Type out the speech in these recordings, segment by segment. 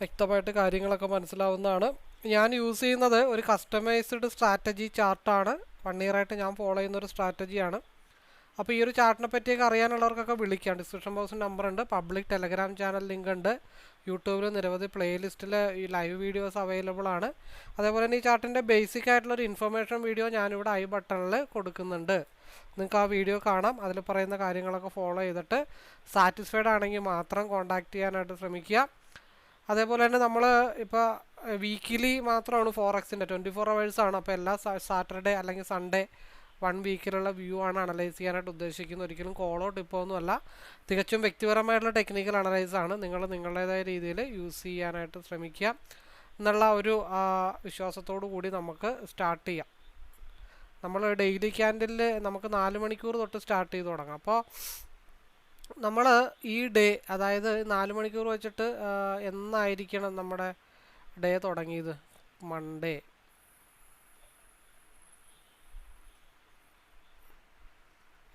വ്യക്തമായിട്ട് കാര്യങ്ങളൊക്കെ മനസ്സിലാവുന്നതാണ്. ഞാൻ യൂസ് ചെയ്യുന്നത് ഒരു കസ്റ്റമൈസ്ഡ് സ്ട്രാറ്റജി ചാർട്ടാണ് വൺ ഇയറായിട്ട് ഞാൻ ഫോളോ ചെയ്യുന്ന ഒരു സ്ട്രാറ്റജിയാണ് അപ്പോൾ ഈ ഒരു ചാർട്ടിനെ പറ്റിയൊക്കെ അറിയാനുള്ളവർക്കൊക്കെ വിളിക്കാം. ഡിസ്ക്രിപ്ഷൻ ബോക്സിൽ നമ്പർ ഉണ്ട് പബ്ലിക് ടെലഗ്രാം ചാനൽ ലിങ്ക് ഉണ്ട് യൂട്യൂബിൽ നിരവധി പ്ലേലിസ്റ്റിൽ ഈ ലൈവ് വീഡിയോസ് അവൈലബിൾ ആണ്. അതേപോലെ തന്നെ ഈ ചാർട്ടിന്റെ ബേസിക് ആയിട്ടുള്ള ഒരു ഇൻഫർമേഷൻ വീഡിയോ ഞാനിവിടെ ഐ ബട്ടണിൽ കൊടുക്കുന്നുണ്ട്. നിങ്ങൾക്ക് ആ വീഡിയോ കാണാം. അതിൽ പറയുന്ന കാര്യങ്ങളൊക്കെ ഫോളോ ചെയ്തിട്ട് സാറ്റിസ്ഫൈഡ് ആണെങ്കിൽ മാത്രം കോൺടാക്റ്റ് ചെയ്യാനായിട്ട് ശ്രമിക്കുക. അതേപോലെ തന്നെ നമ്മൾ ഇപ്പോൾ വീക്കിലി മാത്രമാണ് ഫോറക്സിന്റെ ട്വന്റി ഫോർ ആണ്. അപ്പോൾ എല്ലാ സാറ്റർഡേ അല്ലെങ്കിൽ സൺഡേ വൺ വീക്കിലുള്ള വ്യൂ ആണ് അനലൈസ് ചെയ്യാനായിട്ട് ഉദ്ദേശിക്കുന്നത്. ഒരിക്കലും കോളോ ടിപ്പോ ഒന്നുമല്ല തികച്ചും വ്യക്തിപരമായിട്ടുള്ള ടെക്നിക്കൽ അനലൈസ് ആണ്. നിങ്ങൾ നിങ്ങളുടേതായ രീതിയിൽ യൂസ് ചെയ്യാനായിട്ട് ശ്രമിക്കുക എന്നുള്ള ഒരു വിശ്വാസത്തോടു കൂടി നമുക്ക് സ്റ്റാർട്ട് ചെയ്യാം. നമ്മൾ ഡെയിലി ക്യാൻഡിൽ നമുക്ക് നാല് മണിക്കൂർ തൊട്ട് സ്റ്റാർട്ട് ചെയ്ത് തുടങ്ങാം. അപ്പോൾ നമ്മൾ ഈ ഡേ അതായത് നാല് മണിക്കൂർ വെച്ചിട്ട് എന്നായിരിക്കണം നമ്മുടെ ഡേ തുടങ്ങിയത്? മൺഡേ.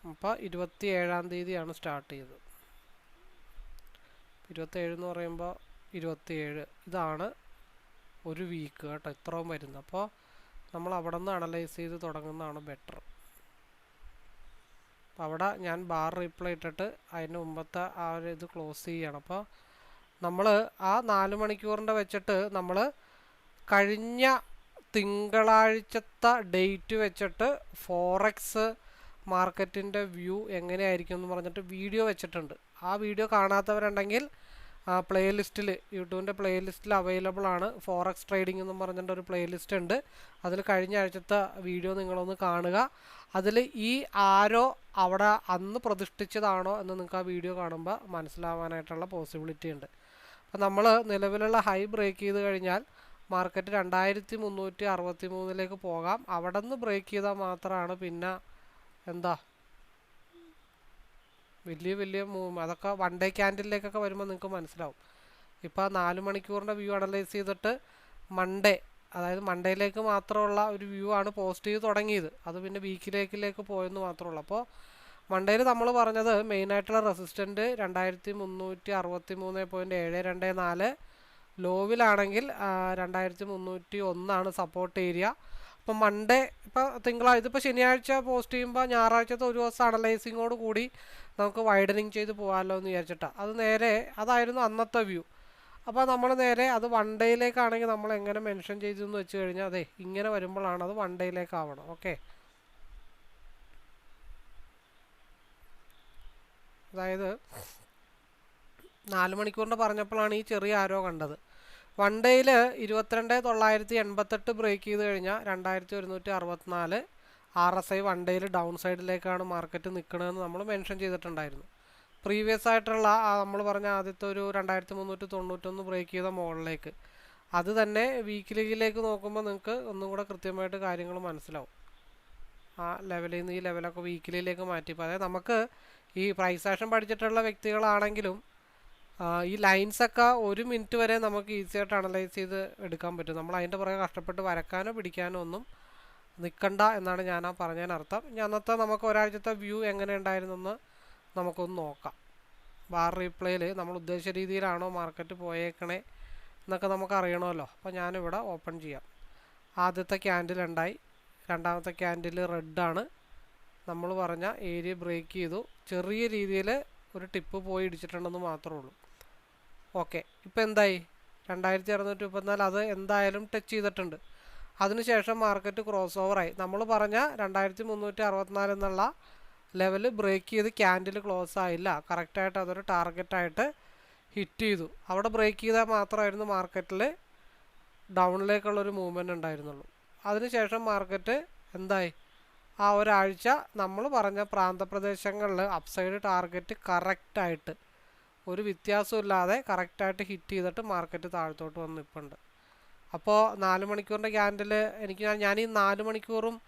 അപ്പോൾ ഇരുപത്തി ഏഴാം തീയതിയാണ് സ്റ്റാർട്ട് ചെയ്തത്. ഇരുപത്തേഴ് എന്ന് പറയുമ്പോൾ ഇരുപത്തിയേഴ്. ഇതാണ് ഒരു വീക്ക് കേട്ടോ ഇത്രയും വരുന്നത്. അപ്പോൾ നമ്മൾ അവിടെ നിന്ന് അനലൈസ് ചെയ്ത് തുടങ്ങുന്നതാണ് ബെറ്റർ അപ്പോൾ അവിടെ ഞാൻ ബാർ റീപ്ലൈ ഇട്ടിട്ട് അതിന് മുമ്പത്തെ ആ ഒരു ഇത് ക്ലോസ് ചെയ്യണം. അപ്പോൾ നമ്മൾ ആ നാല് മണിക്കൂറിന്റെ വെച്ചിട്ട് നമ്മൾ കഴിഞ്ഞ തിങ്കളാഴ്ചത്തെ ഡേറ്റ് വെച്ചിട്ട് ഫോറക്സ് മാർക്കറ്റിന്റെ വ്യൂ എങ്ങനെയായിരിക്കും എന്ന് പറഞ്ഞിട്ട് വീഡിയോ വെച്ചിട്ടുണ്ട്. ആ വീഡിയോ കാണാത്തവരുണ്ടെങ്കിൽ പ്ലേലിസ്റ്റിൽ യൂട്യൂബിന്റെ പ്ലേലിസ്റ്റിൽ അവൈലബിൾ ആണ്. ഫോറക്സ് ട്രേഡിംഗ് എന്നും പറഞ്ഞിട്ട് ഒരു പ്ലേലിസ്റ്റ് ഉണ്ട്. അതിൽ കഴിഞ്ഞ ആഴ്ചത്തെ വീഡിയോ നിങ്ങളൊന്ന് കാണുക. അതിൽ ഈ ആരോ അവിടെ അന്ന് പ്രതിഷ്ഠിച്ചതാണോ എന്ന് നിങ്ങൾക്ക് ആ വീഡിയോ കാണുമ്പോൾ മനസ്സിലാവാനായിട്ടുള്ള പോസിബിലിറ്റി ഉണ്ട്. അപ്പം നമ്മൾ നിലവിലുള്ള ഹൈ ബ്രേക്ക് ചെയ്ത് കഴിഞ്ഞാൽ മാർക്കറ്റ് രണ്ടായിരത്തി മുന്നൂറ്റി അറുപത്തി മൂന്നിലേക്ക് പോകാം. അവിടെ നിന്ന് ബ്രേക്ക് ചെയ്താൽ മാത്രമാണ് പിന്നെ എന്താ വലിയ വലിയ അതൊക്കെ വൺ ഡേ ക്യാൻഡിലേക്കൊക്കെ വരുമ്പോൾ നിങ്ങൾക്ക് മനസ്സിലാവും. ഇപ്പോൾ നാല് മണിക്കൂറിന്റെ വ്യൂ അനലൈസ് ചെയ്തിട്ട് മൺഡേ അതായത് മൺഡേയിലേക്ക് മാത്രമുള്ള ഒരു വ്യൂ ആണ് പോസ്റ്റ് ചെയ്ത് തുടങ്ങിയത്. അത് പിന്നെ വീക്കിലേക്കിലേക്ക് പോയെന്ന് മാത്രമേ ഉള്ളൂ അപ്പോൾ മൺഡേയിൽ നമ്മൾ പറഞ്ഞത് മെയിനായിട്ടുള്ള റെസിസ്റ്റന്റ് രണ്ടായിരത്തി മുന്നൂറ്റി അറുപത്തി മൂന്ന് പോയിന്റ് ഏഴ് രണ്ട് നാല് ലോവിലാണെങ്കിൽ രണ്ടായിരത്തി മുന്നൂറ്റി ഒന്നാണ് സപ്പോർട്ട് ഏരിയ അപ്പം മൺഡേ ഇപ്പോൾ തിങ്കളാഴ്ച ഇതിപ്പോൾ ശനിയാഴ്ച പോസ്റ്റ് ചെയ്യുമ്പോൾ ഞായറാഴ്ചത്തെ ഒരു ദിവസം അനലൈസിങ്ങോട് കൂടി നമുക്ക് വൈഡനിങ് ചെയ്ത് പോകാമല്ലോ എന്ന് വിചാരിച്ചിട്ടാണ് അത് നേരെ അതായിരുന്നു അന്നത്തെ വ്യൂ അപ്പോൾ നമ്മൾ നേരെ അത് വൺ ഡേയിലേക്കാണെങ്കിൽ നമ്മൾ എങ്ങനെ മെൻഷൻ ചെയ്തു എന്ന് വെച്ച് കഴിഞ്ഞാൽ അതെ ഇങ്ങനെ വരുമ്പോഴാണ് അത് വൺ ഡേയിലേക്ക് ആവണം ഓക്കെ അതായത് നാല് മണിക്കൂറിന്റെ പറഞ്ഞപ്പോഴാണ് ഈ ചെറിയ ആരോ കണ്ടത്. വൺ ഡേയിൽ ഇരുപത്തിരണ്ട് തൊള്ളായിരത്തി എൺപത്തെട്ട് ബ്രേക്ക് ചെയ്ത് കഴിഞ്ഞാൽ രണ്ടായിരത്തി ഒരുന്നൂറ്റി അറുപത്തിനാല് ആർ എസ് ഐ വൺ ഡേയിൽ ഡൗൺ സൈഡിലേക്കാണ് മാർക്കറ്റ് നിൽക്കണതെന്ന് നമ്മൾ മെൻഷൻ ചെയ്തിട്ടുണ്ടായിരുന്നു. പ്രീവിയസ് ആയിട്ടുള്ള നമ്മൾ പറഞ്ഞ ആദ്യത്തെ ഒരു രണ്ടായിരത്തി മുന്നൂറ്റി തൊണ്ണൂറ്റൊന്ന് ബ്രേക്ക് ചെയ്ത മുകളിലേക്ക് അത് തന്നെ വീക്കിലേക്ക് നോക്കുമ്പോൾ നിങ്ങൾക്ക് ഒന്നും കൂടെ കൃത്യമായിട്ട് കാര്യങ്ങൾ മനസ്സിലാവും. ആ ലെവലിൽ നിന്ന് ഈ ലെവലൊക്കെ വീക്ക്ലിയിലേക്ക് മാറ്റിയപ്പോൾ അതായത് നമുക്ക് ഈ പ്രൈസ് ആക്ഷൻ പഠിച്ചിട്ടുള്ള വ്യക്തികളാണെങ്കിലും ഈ ലൈൻസൊക്കെ ഒരു മിനിറ്റ് വരെ നമുക്ക് ഈസി ആയിട്ട് അനലൈസ് ചെയ്ത് എടുക്കാൻ പറ്റും. നമ്മൾ അതിന്റെ പുറകെ കഷ്ടപ്പെട്ട് വരക്കാനോ പിടിക്കാനോ ഒന്നും നിൽക്കണ്ട എന്നാണ് ഞാൻ ആ പറഞ്ഞതിന് അർത്ഥം. ഇനി അന്നത്തെ നമുക്ക് ഒരാഴ്ചത്തെ വ്യൂ എങ്ങനെ ഉണ്ടായിരുന്നെന്ന് നമുക്കൊന്ന് നോക്കാം. ബാർ റീപ്ലേയിൽ നമ്മൾ ഉദ്ദേശിച്ച രീതിയിലാണോ മാർക്കറ്റ് പോയേക്കണേ എന്നൊക്കെ നമുക്ക് അറിയണമല്ലോ. അപ്പോൾ ഞാനിവിടെ ഓപ്പൺ ചെയ്യാം. ആദ്യത്തെ ക്യാൻഡിൽ ഉണ്ടായി. രണ്ടാമത്തെ ക്യാൻഡിൽ റെഡാണ് നമ്മൾ പറഞ്ഞ ഏരിയ ബ്രേക്ക് ചെയ്തു. ചെറിയ രീതിയിൽ ഒരു ടിപ്പ് പോയി ഇടിച്ചിട്ടുണ്ടെന്ന് മാത്രമേ ഉള്ളൂ. ഓക്കെ. ഇപ്പോൾ എന്തായി? രണ്ടായിരത്തി അറുന്നൂറ്റി മുപ്പത്തിനാല് അത് എന്തായാലും ടച്ച് ചെയ്തിട്ടുണ്ട്. അതിനുശേഷം മാർക്കറ്റ് ക്രോസ് ഓവറായി നമ്മൾ പറഞ്ഞ രണ്ടായിരത്തി മുന്നൂറ്റി അറുപത്തിനാല് എന്നുള്ള ലെവൽ ബ്രേക്ക് ചെയ്ത് ക്യാൻഡിൽ ക്ലോസ് ആയില്ല. കറക്റ്റായിട്ട് അതൊരു ടാർഗറ്റായിട്ട് ഹിറ്റ് ചെയ്തു. അവിടെ ബ്രേക്ക് ചെയ്താൽ മാത്രമായിരുന്നു മാർക്കറ്റിൽ ഡൗണിലേക്കുള്ളൊരു മൂവ്മെന്റ് ഉണ്ടായിരുന്നുള്ളൂ. അതിനുശേഷം മാർക്കറ്റ് എന്തായി? ആ ഒരാഴ്ച നമ്മൾ പറഞ്ഞ പ്രാന്തപ്രദേശങ്ങളിൽ അപ്സൈഡ് ടാർഗറ്റ് കറക്റ്റായിട്ട് ഒരു വ്യത്യാസവും ഇല്ലാതെ കറക്റ്റായിട്ട് ഹിറ്റ് ചെയ്തിട്ട് മാർക്കറ്റ് താഴത്തോട്ട് വന്ന് നിൽപ്പുണ്ട് അപ്പോൾ നാല് മണിക്കൂറിന്റെ ക്യാൻഡിൽ എനിക്ക് ഞാൻ- ഈ നാല് മണിക്കൂറും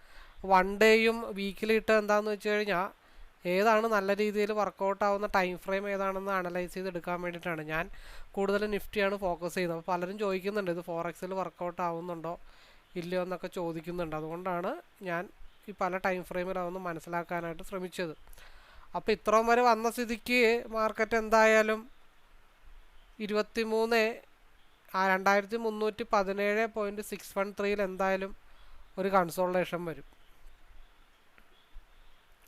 വൺ ഡേയും വീക്കിലി ഇട്ട് എന്താണെന്ന് വെച്ച് കഴിഞ്ഞാൽ ഏതാണ് നല്ല രീതിയിൽ വർക്കൗട്ട് ആവുന്ന ടൈം ഫ്രെയിം ഏതാണെന്ന് അനലൈസ് ചെയ്ത് എടുക്കാൻ വേണ്ടിയിട്ടാണ്. ഞാൻ കൂടുതൽ നിഫ്റ്റിയാണ് ഫോക്കസ് ചെയ്യുന്നത്. അപ്പോൾ പലരും ചോദിക്കുന്നുണ്ട് ഇത് ഫോറക്സിൽ വർക്കൗട്ട് ആവുന്നുണ്ടോ ഇല്ലയോ എന്നൊക്കെ ചോദിക്കുന്നുണ്ട്. അതുകൊണ്ടാണ് ഞാൻ ഈ പല ടൈം ഫ്രെയിമിലാവുന്ന മനസ്സിലാക്കാനായിട്ട് ശ്രമിച്ചത്. അപ്പോൾ ഇത്രയും വരെ വന്ന സ്ഥിതിക്ക് മാർക്കറ്റ് എന്തായാലും ഇരുപത്തി മൂന്ന് ആ രണ്ടായിരത്തി മുന്നൂറ്റി പതിനേഴ് പോയിന്റ് സിക്സ് വൺ ത്രീയിൽ എന്തായാലും ഒരു കൺസോൾട്ടേഷൻ വരും.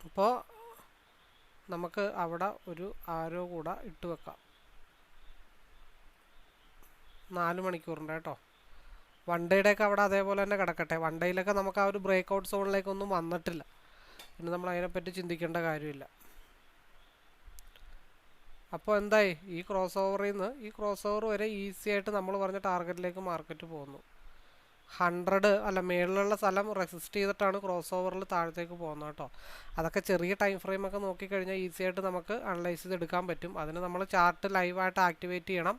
അപ്പോൾ നമുക്ക് അവിടെ ഒരു ആരോ കൂടെ ഇട്ട് വെക്കാം. നാല് മണിക്കൂറിന്റെ കേട്ടോ. വൺ ഡേയുടെയൊക്കെ അവിടെ അതേപോലെ തന്നെ കിടക്കട്ടെ. വൺ ഡേയിലൊക്കെ നമുക്ക് ആ ഒരു ബ്രേക്ക് ഔട്ട് സോണിലേക്കൊന്നും വന്നിട്ടില്ല. പിന്നെ നമ്മൾ അതിനെപ്പറ്റി ചിന്തിക്കേണ്ട കാര്യമില്ല. അപ്പോൾ എന്തായി? ഈ ക്രോസ് ഓവറിൽ നിന്ന് ഈ ക്രോസ് ഓവർ വരെ ഈസി ആയിട്ട് നമ്മൾ പറഞ്ഞ ടാർഗറ്റിലേക്ക് മാർക്കറ്റ് പോകുന്നു ഹൺഡ്രഡ് അല്ല മേളിലുള്ള സ്ഥലം റെസിസ്റ്റ് ചെയ്തിട്ടാണ് ക്രോസ് ഓവറിൽ താഴത്തേക്ക് പോകുന്നത് കേട്ടോ. അതൊക്കെ ചെറിയ ടൈം ഫ്രെയിം ഒക്കെ നോക്കിക്കഴിഞ്ഞാൽ ഈസി ആയിട്ട് നമുക്ക് അനലൈസ് ചെയ്ത് എടുക്കാൻ പറ്റും. അതിന് നമ്മൾ ചാർട്ട് ലൈവായിട്ട് ആക്ടിവേറ്റ് ചെയ്യണം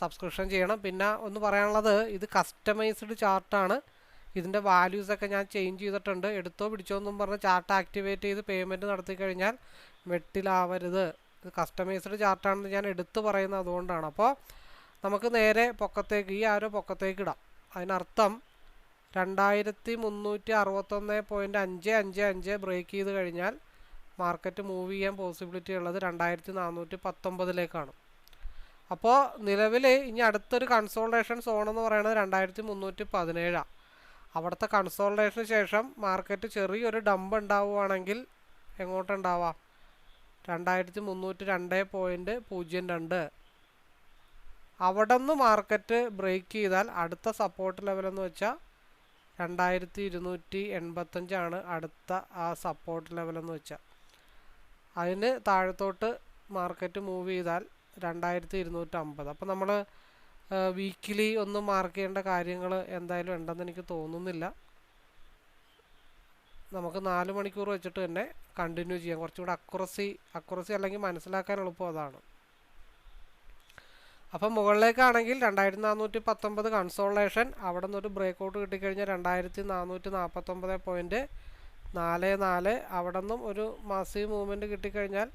സബ്സ്ക്രിപ്ഷൻ ചെയ്യണം. പിന്നെ ഒന്ന് പറയാനുള്ളത് ഇത് കസ്റ്റമൈസ്ഡ് ചാർട്ടാണ് ഇതിന്റെ വാല്യൂസൊക്കെ ഞാൻ ചേഞ്ച് ചെയ്തിട്ടുണ്ട്. എടുത്തോ പിടിച്ചോ എന്നും പറഞ്ഞ് ചാർട്ട് ആക്ടിവേറ്റ് ചെയ്ത് പേയ്മെന്റ് നടത്തി കഴിഞ്ഞാൽ വെട്ടിലാവരുത്. ഇത് കസ്റ്റമൈസ്ഡ് ചാർട്ടാണെന്ന് ഞാൻ എടുത്തു പറയുന്നത് അതുകൊണ്ടാണ്. അപ്പോൾ നമുക്ക് നേരെ പൊക്കത്തേക്ക് ഈ ആരോ പൊക്കത്തേക്ക് ഇടാം. അതിനർത്ഥം രണ്ടായിരത്തി മുന്നൂറ്റി അറുപത്തൊന്ന് പോയിന്റ് അഞ്ച് അഞ്ച് അഞ്ച് ബ്രേക്ക് ചെയ്ത് കഴിഞ്ഞാൽ മാർക്കറ്റ് മൂവ് ചെയ്യാൻ പോസിബിലിറ്റി ഉള്ളത് രണ്ടായിരത്തി നാനൂറ്റി പത്തൊമ്പതിലേക്കാണ് അപ്പോൾ നിലവിൽ ഇനി അടുത്തൊരു കൺസോൾട്ടേഷൻ സോൺ എന്ന് പറയുന്നത് രണ്ടായിരത്തി മുന്നൂറ്റി പതിനേഴാണ് അവിടുത്തെ കൺസോൾട്ടേഷന് ശേഷം മാർക്കറ്റ് ചെറിയൊരു ഡംപ് ഉണ്ടാവുകയാണെങ്കിൽ എങ്ങോട്ടുണ്ടാവാം? രണ്ടായിരത്തി മുന്നൂറ്റി രണ്ട് പോയിന്റ് പൂജ്യം രണ്ട്. അവിടെ നിന്ന് മാർക്കറ്റ് ബ്രേക്ക് ചെയ്താൽ അടുത്ത സപ്പോർട്ട് ലെവൽ എന്ന് വെച്ചാൽ രണ്ടായിരത്തി ഇരുന്നൂറ്റി എൺപത്തഞ്ചാണ് അടുത്ത ആ സപ്പോർട്ട് ലെവൽ എന്ന് വെച്ചാൽ അതിന് താഴത്തോട്ട് മാർക്കറ്റ് മൂവ് ചെയ്താൽ രണ്ടായിരത്തി ഇരുന്നൂറ്റി അമ്പത് അപ്പോൾ നമ്മൾ വീക്കിലി ഒന്നും മാർക്ക് ചെയ്യേണ്ട കാര്യങ്ങൾ എന്തായാലും ഉണ്ടെന്ന് എനിക്ക് തോന്നുന്നില്ല. നമുക്ക് നാല് മണിക്കൂർ വെച്ചിട്ട് തന്നെ കണ്ടിന്യൂ ചെയ്യാം. കുറച്ചുകൂടെ അക്കുറസി അക്കുറസി അല്ലെങ്കിൽ മനസ്സിലാക്കാൻ എളുപ്പം അതാണ്. അപ്പം മുകളിലേക്കാണെങ്കിൽ രണ്ടായിരത്തി നാനൂറ്റി പത്തൊമ്പത് കൺസോളേഷൻ അവിടെ നിന്നൊരു ബ്രേക്ക് ഔട്ട് കിട്ടിക്കഴിഞ്ഞാൽ രണ്ടായിരത്തി നാനൂറ്റി നാൽപ്പത്തൊമ്പത് പോയിന്റ് നാല് നാല് അവിടെ നിന്നും ഒരു മാസീവ് മൂവ്മെന്റ് കിട്ടിക്കഴിഞ്ഞാൽ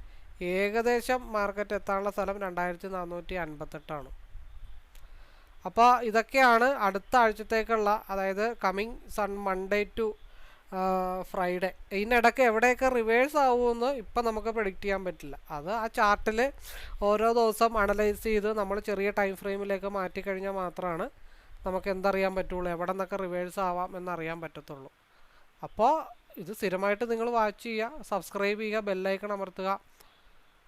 ഏകദേശം മാർക്കറ്റ് എത്താനുള്ള സ്ഥലം രണ്ടായിരത്തി നാനൂറ്റി അൻപത്തെട്ടാണ് അപ്പോൾ ഇതൊക്കെയാണ് അടുത്ത ആഴ്ചത്തേക്കുള്ള അതായത് coming Sun Monday to Friday ഇതിനിടയ്ക്ക് എവിടെയൊക്കെ റിവേഴ്സ് ആവുമെന്ന് ഇപ്പം നമുക്ക് പ്രിഡിക്റ്റ് ചെയ്യാൻ പറ്റില്ല. അത് ആ ചാർട്ടിൽ ഓരോ ദിവസം അനലൈസ് ചെയ്ത് നമ്മൾ ചെറിയ ടൈം ഫ്രെയിമിലേക്ക് മാറ്റി കഴിഞ്ഞാൽ മാത്രമാണ് നമുക്ക് എന്തറിയാൻ പറ്റുള്ളൂ എവിടെ നിന്നൊക്കെ റിവേഴ്സ് ആവാം എന്നറിയാൻ പറ്റത്തുള്ളൂ. അപ്പോൾ ഇത് സ്ഥിരമായിട്ട് നിങ്ങൾ വാച്ച് ചെയ്യുക സബ്സ്ക്രൈബ് ചെയ്യുക ബെല്ലൈക്കൺ അമർത്തുക.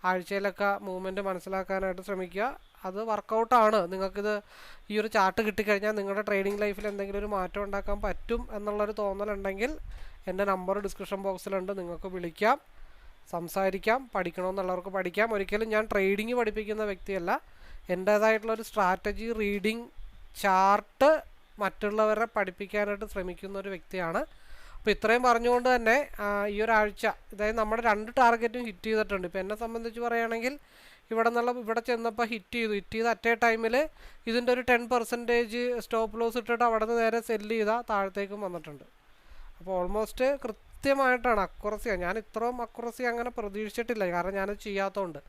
ആഴ്ചയിലൊക്കെ മൂവ്മെന്റ് മനസ്സിലാക്കാനായിട്ട് ശ്രമിക്കുക. അത് വർക്കൗട്ടാണ് നിങ്ങൾക്കിത് ഈ ഒരു ചാർട്ട് കിട്ടിക്കഴിഞ്ഞാൽ നിങ്ങളുടെ ട്രേഡിംഗ് ലൈഫിൽ എന്തെങ്കിലും ഒരു മാറ്റം ഉണ്ടാക്കാൻ പറ്റും എന്നുള്ളൊരു തോന്നലുണ്ടെങ്കിൽ എന്റെ നമ്പർ ഡിസ്ക്രിപ്ഷൻ ബോക്സിലുണ്ട് നിങ്ങൾക്ക് വിളിക്കാം സംസാരിക്കാം പഠിക്കണമെന്നുള്ളവർക്ക് പഠിക്കാം. ഒരിക്കലും ഞാൻ ട്രേഡിംഗ് പഠിപ്പിക്കുന്ന വ്യക്തിയല്ല. എന്റേതായിട്ടുള്ളൊരു സ്ട്രാറ്റജി റീഡിംഗ് ചാർട്ട് മറ്റുള്ളവരെ പഠിപ്പിക്കാനായിട്ട് ശ്രമിക്കുന്ന ഒരു വ്യക്തിയാണ്. അപ്പോൾ ഇത്രയും പറഞ്ഞുകൊണ്ട് തന്നെ ഈ ഒരാഴ്ച അതായത് നമ്മുടെ രണ്ട് ടാർഗറ്റും ഹിറ്റ് ചെയ്തിട്ടുണ്ട്. ഇപ്പോൾ എന്നെ സംബന്ധിച്ച് പറയുകയാണെങ്കിൽ ഇവിടെ നിന്നുള്ള ഇവിടെ ചെന്നപ്പോൾ ഹിറ്റ് ചെയ്തു. ഹിറ്റ് ചെയ്ത് അറ്റ് ടൈമിൽ ഇതിന്റെ ഒരു ടെൻ പെർസെന്റേജ് സ്റ്റോപ്പ് ലോസ് ഇട്ടിട്ട് അവിടെ നിന്ന് നേരെ സെല്ല് ചെയ്താൽ താഴത്തേക്കും വന്നിട്ടുണ്ട്. അപ്പോൾ ഓൾമോസ്റ്റ് കൃത്യമായിട്ടാണ് അക്കുറസിയാണ് ഞാൻ ഇത്രയും അക്കുറസി അങ്ങനെ പ്രതീക്ഷിച്ചിട്ടില്ല. കാരണം ഞാനത് ചെയ്യാത്തതുകൊണ്ട്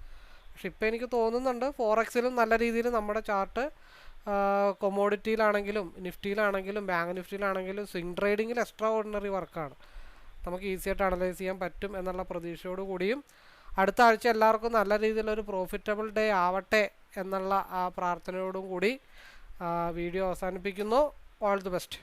പക്ഷെ ഇപ്പോൾ എനിക്ക് തോന്നുന്നുണ്ട് ഫോറക്സിലും നല്ല രീതിയിൽ നമ്മുടെ ചാർട്ട് കൊമോഡിറ്റിയിലാണെങ്കിലും നിഫ്റ്റിയിലാണെങ്കിലും ബാങ്ക് നിഫ്റ്റിയിലാണെങ്കിലും സ്വിംഗ് ട്രേഡിങ്ങിൽ എക്സ്ട്രാ ഓർഡിനറി വർക്കാണ് നമുക്ക് ഈസി ആയിട്ട് അനലൈസ് ചെയ്യാൻ പറ്റും എന്നുള്ള പ്രതീക്ഷയോട് കൂടിയും അടുത്ത ആഴ്ച എല്ലാവർക്കും നല്ല രീതിയിലൊരു പ്രോഫിറ്റബിൾ ഡേ ആവട്ടെ എന്നുള്ള ആ പ്രാർത്ഥനയോടും കൂടി വീഡിയോ അവസാനിപ്പിക്കുന്നു. All the best